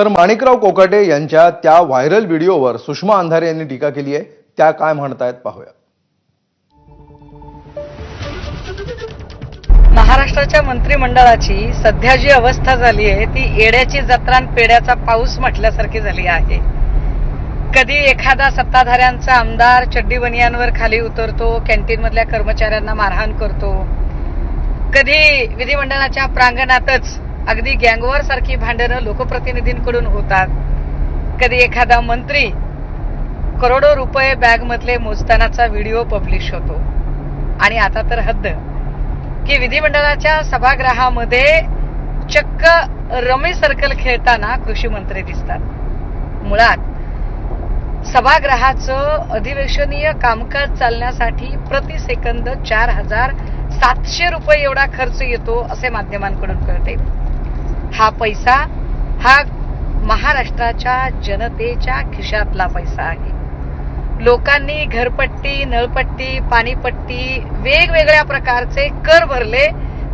तर माणिकराव कोकाटे यांच्या त्या व्हायरल व्हिडिओवर सुषमा अंधारे यांनी टीका केली आहे. त्या काय म्हणतायत पाहूया. महाराष्ट्राच्या मंत्रिमंडळाची सध्या जी अवस्था झाली आहे ती येड्याची जत्रा पेड्याचा पाऊस म्हटल्यासारखी झाली आहे. कधी एखादा सत्ताधाऱ्यांचा आमदार चड्डी बनियांवर खाली उतरतो कॅन्टीन मधल्या कर्मचाऱ्यांना मारहाण करतो. कधी विधिमंडळाच्या प्रांगणातच अगदी गँगवॉर सारखी भांडणं लोकप्रतिनिधींकडून होतात. कधी एखादा मंत्री करोडो रुपये बॅगमधले मोजतानाचा व्हिडिओ पब्लिश होतो. आणि आता तर हद्द. की विधिमंडळाच्या सभागृहामध्ये चक्क रमी सर्कल खेळताना कृषी मंत्री दिसतात. मुळात सभागृहाचं अधिवेशनीय कामकाज चालण्यासाठी प्रति सेकंद चार हजार सातशे रुपये एवढा खर्च येतो असे माध्यमांकडून कळते. हा पैसा हा महाराष्ट्राच्या जनतेच्या खिशातला पैसा आहे. लोकांनी घरपट्टी नळपट्टी पाणीपट्टी वेगवेगळ्या प्रकारचे कर भरले.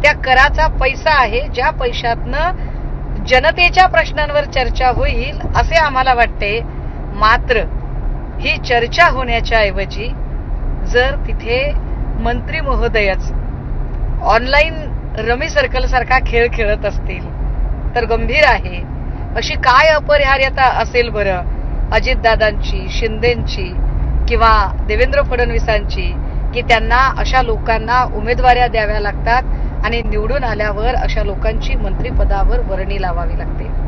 त्या कराचा पैसा आहे ज्या पैशातनं जनतेच्या प्रश्नांवर चर्चा होईल असे आम्हाला वाटते. मात्र ही चर्चा होण्याच्या ऐवजी जर तिथे मंत्री महोदयच ऑनलाईन रमी सर्कल सारखा खेळ खेळत असतील तर गंभीर आहे. अशी काय अपरिहार्यता असेल बरं? अजितदादांची शिंदेची किंवा देवेंद्र फडणवीसांची की त्यांना अशा लोकांना उमेदवाऱ्या द्याव्या लागतात आणि निवडून आल्यावर अशा लोकांची मंत्रिपदावर वर्णी लावावी लागते?